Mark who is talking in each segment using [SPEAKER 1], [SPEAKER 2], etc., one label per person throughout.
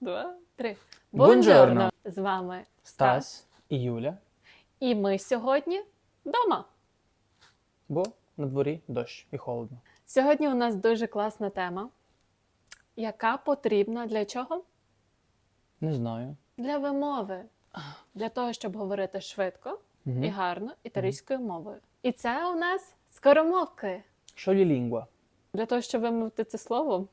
[SPEAKER 1] два, три.
[SPEAKER 2] Buongiorno.
[SPEAKER 1] З вами
[SPEAKER 2] Стас і Юля,
[SPEAKER 1] І ми сьогодні вдома.
[SPEAKER 2] бо на дворі дощ і холодно.
[SPEAKER 1] Сьогодні у нас дуже класна тема, яка потрібна для чого?
[SPEAKER 2] Не знаю.
[SPEAKER 1] Для вимови. Для того, щоб говорити швидко
[SPEAKER 2] Угу.
[SPEAKER 1] і гарно італійською мовою. І це у нас скоромовки.
[SPEAKER 2] Шолі лінгва.
[SPEAKER 1] Для того, щоб вимовити це слово,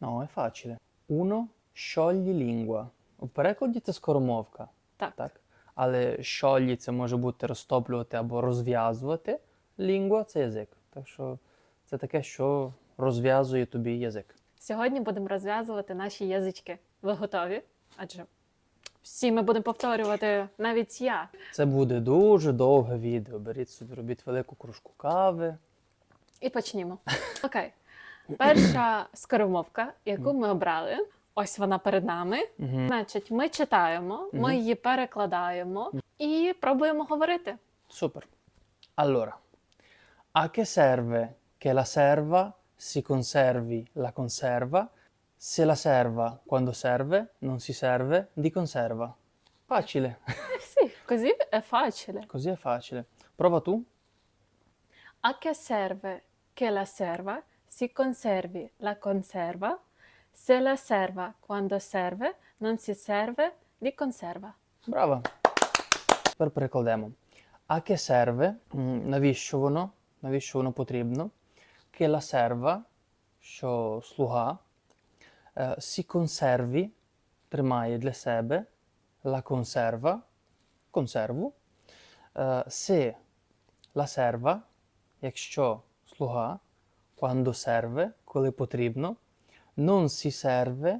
[SPEAKER 2] No, è facile. Uno sciogli lingua. У перекладі це скоромовка,
[SPEAKER 1] так.
[SPEAKER 2] так? Але sciogli це може бути розтоплювати або розв'язувати. Лінгва це язик. Так що це таке, що розв'язує тобі язик.
[SPEAKER 1] Сьогодні будемо розв'язувати наші язички. Ви готові? Адже всі ми будемо повторювати, навіть я.
[SPEAKER 2] Це буде дуже довге відео. Беріть собі, робіть велику кружку кави.
[SPEAKER 1] І почнімо. Окей. Перша скоромовка, яку ми обрали, ось вона перед нами.
[SPEAKER 2] Угу.
[SPEAKER 1] Значить, ми читаємо, ми її перекладаємо і пробуємо говорити.
[SPEAKER 2] Super. Allora, a che serve che la serva si conservi la conserva se la serva quando serve non si serve di conserva? Facile,
[SPEAKER 1] Sì, così è facile.
[SPEAKER 2] così è facile. Prova tu.
[SPEAKER 1] A che serve che la serva si conservi la conserva se la serva quando serve non si serve di conserva?
[SPEAKER 2] Brava. Тепер перекладемо. А che serve? Навіщо воно? Навіщо воно потрібно? Che la serva, що слуга, е, si conservi, тримає для себе, la conserva, консерву. Е, Se la serva, якщо слуга, quando serve, коли потрібно, non si serve,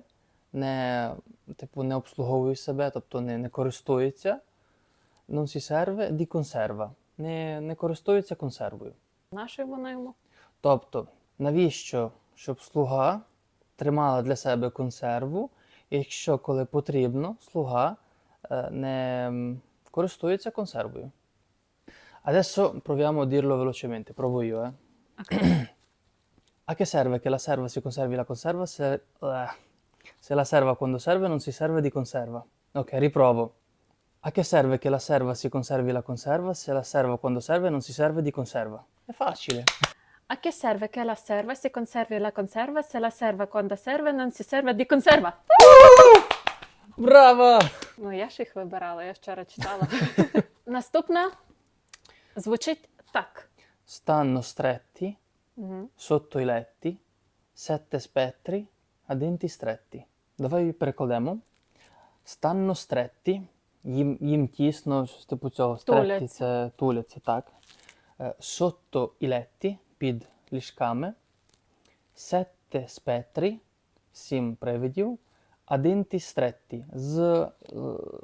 [SPEAKER 2] не, типу, не обслуговує себе, тобто не, не користується, non si serve di conserva, не, не користується консервою.
[SPEAKER 1] Нашою вона йому.
[SPEAKER 2] Тобто, навіщо, щоб слуга тримала для себе консерву, якщо коли потрібно, слуга е, не користується консервою. Adesso proviamo a dirlo velocemente, provo io. Eh. A che serve che la serva si conservi la conserva se, eh, se la serva quando serve non si serve di conserva? Ok, riprovo. A che serve che la serva si conservi la conserva se la serva quando serve non si serve di conserva? È facile.
[SPEAKER 1] A che serve che la serva si conservi la conserva se la serva quando serve non si serve di conserva?
[SPEAKER 2] Brava!
[SPEAKER 1] Ну, я ж їх вибирала, я вчора читала. Наступна звучить так.
[SPEAKER 2] Stanno stretti
[SPEAKER 1] Мгм.
[SPEAKER 2] sotto i letti sette spettri a denti stretti. Давай перекладемо. Станно стретті, їм, їм тісно, щось типу цього. Стретті це туляться, так. Е, Sotto i letti, під ліжками. Sette spettri, сім привидів. A denti stretti, з е,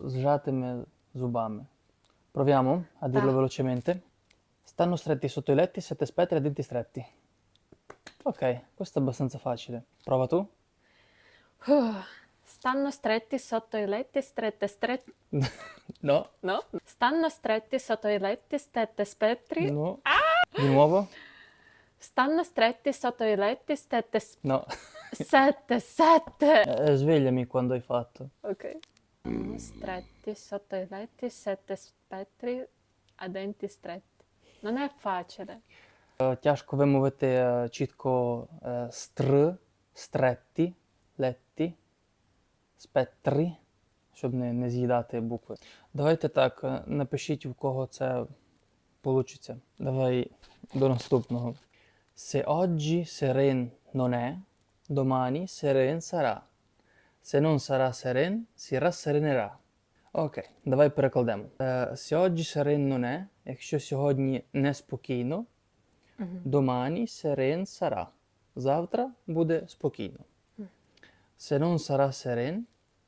[SPEAKER 2] зжатими зубами. Proviamo a dirlo
[SPEAKER 1] Так.
[SPEAKER 2] velocemente. Stanno stretti sotto i letti sette spettri a denti stretti. Ok, questo è abbastanza facile. Prova tu.
[SPEAKER 1] Uh, stanno stretti sotto i letti, strette, strette.
[SPEAKER 2] no.
[SPEAKER 1] No? Stanno stretti sotto i letti, strette, spettri.
[SPEAKER 2] No. Ah! Di nuovo?
[SPEAKER 1] Stanno stretti sotto i letti, strette, sp-
[SPEAKER 2] No.
[SPEAKER 1] sette, sette.
[SPEAKER 2] Eh, eh, svegliami quando hai fatto.
[SPEAKER 1] Ok. Stanno stretti sotto i letti, sette spettri a denti stretti. Non è facile.
[SPEAKER 2] Е, Тяжко вимовити е, чітко е, стр, стретті, летті, спетри, щоб не, не з'їдати букви. Давайте так, напишіть, у кого це вийде. Давай до наступного. Se oggi seren non è, domani seren sarà. Se non sarà seren, si rasserenerà. Окей, давай перекладемо. Se oggi seren non è, якщо сьогодні неспокійно, Domani seren sarà. Завтра буде спокійно. Se non sarà seren,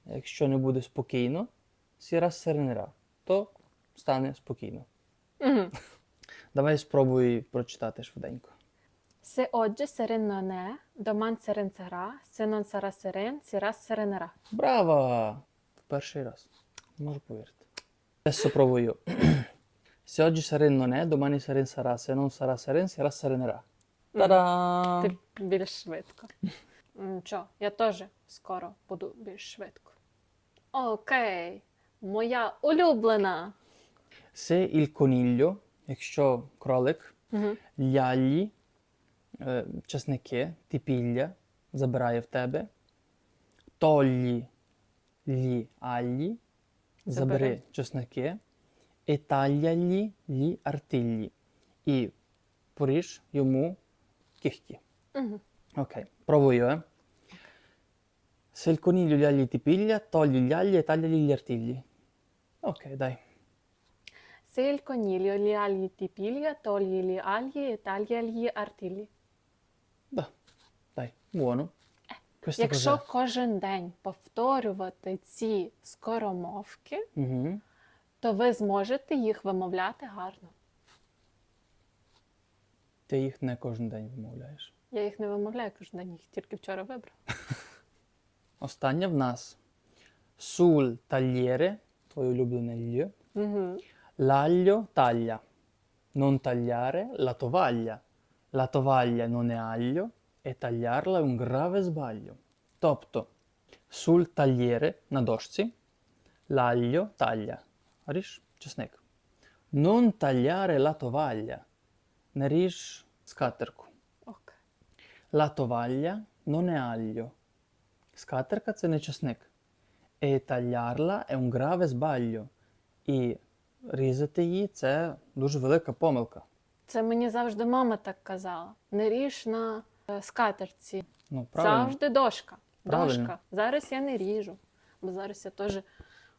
[SPEAKER 2] якщо не буде спокійно, si rasserenerà, то стане спокійно.
[SPEAKER 1] Мгм.
[SPEAKER 2] Давай спробуй прочитати швиденько.
[SPEAKER 1] Se oggi seren non è, domani seren sarà. Se non sarà seren.
[SPEAKER 2] Браво! В перший раз. Можу повірити. Provo io. Se oggi seren non è, domani seren sarà. Se non sarà seren, si rasserenerà. Та-дам!
[SPEAKER 1] Ти більш швидко. Нічого, я теж скоро буду більш швидко. Окей, моя улюблена.
[SPEAKER 2] Se il coniglio, якщо кролик,
[SPEAKER 1] Угу.
[SPEAKER 2] лялі, е, часники, ти пілля, забирає в тебе. Толлі, лі, аллі, забери
[SPEAKER 1] Забери.
[SPEAKER 2] часники. І таgliagli лі артиллі. І поріж йому кіхті.
[SPEAKER 1] Угу.
[SPEAKER 2] Io, eh. Se il coniglio gli agli ti piglia, togli gli agli e tagliali gli artigli. Ok, dai.
[SPEAKER 1] Se il coniglio gli agli ti piglia, togli gli agli e taglia gli artigli.
[SPEAKER 2] Да, dai, buono. Questo
[SPEAKER 1] Якщо кожен день повторювати ці скоромовки,
[SPEAKER 2] Мгм.
[SPEAKER 1] То ви зможете їх вимовляти гарно.
[SPEAKER 2] Ти їх не кожен день вимовляєш.
[SPEAKER 1] Я їх не вимовляю кожен день, їх тільки вчора вибрав.
[SPEAKER 2] Остання в нас. Sul tagliere, твоє улюблене ль.
[SPEAKER 1] Угу.
[SPEAKER 2] L'aglio taglia. Non tagliare la tovaglia. La tovaglia non è aglio e tagliarla è un grave sbaglio. Тобто, sul tagliere на дошці, l'aglio taglia. Ріж чесник. Non tagliare la tovaglia. Не ріж скатерку.
[SPEAKER 1] Ок.
[SPEAKER 2] La tovaglia non è aglio. Скатерка це не чесник. E tagliarla è un grave sbaglio. І різати її це дуже велика помилка.
[SPEAKER 1] Це мені завжди мама так казала. Не ріж на е, скатерці.
[SPEAKER 2] Ну, правильно.
[SPEAKER 1] Завжди дошка.
[SPEAKER 2] Правильно.
[SPEAKER 1] Дошка. Зараз я не ріжу, бо зараз я теж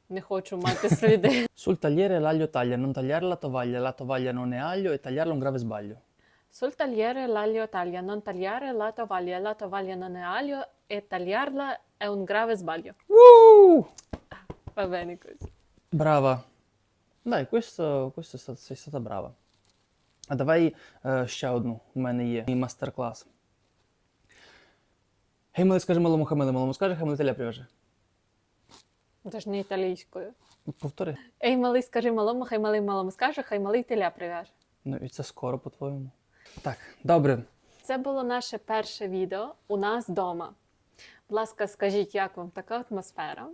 [SPEAKER 1] не хочу мати сліди.
[SPEAKER 2] Sul tagliere l'aglio taglia, non tagliare la tovaglia. La tovaglia non è aglio e tagliarla è un grave sbaglio.
[SPEAKER 1] Sul tagliere l'aglio taglia, non tagliare la tovaglia. La tovaglia non è aglio e tagliarla è un grave sbaglio.
[SPEAKER 2] Woo!
[SPEAKER 1] Va bene così.
[SPEAKER 2] Brava. Dai, questo, questo è stato, sei stata brava. А давай е, ще одну. У мене є мій мастер-клас. Гей, скажи малому хамили, малому скаже, хамили теля прив'яже.
[SPEAKER 1] Це ж не італійською.
[SPEAKER 2] Повтори.
[SPEAKER 1] Ей, малий, скажи малому, хай малий малому скаже, хай малий теля прив'яже.
[SPEAKER 2] Ну і це скоро, по-твоєму. Так, добре.
[SPEAKER 1] Це було наше перше відео у нас вдома. Будь ласка, скажіть, як вам така атмосфера?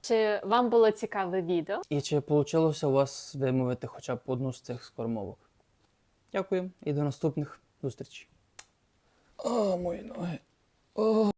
[SPEAKER 1] Чи вам було цікаве відео?
[SPEAKER 2] І чи вийшло у вас вимовити хоча б одну з цих скормовок? Дякую і до наступних зустрічей. О, мої ноги. О.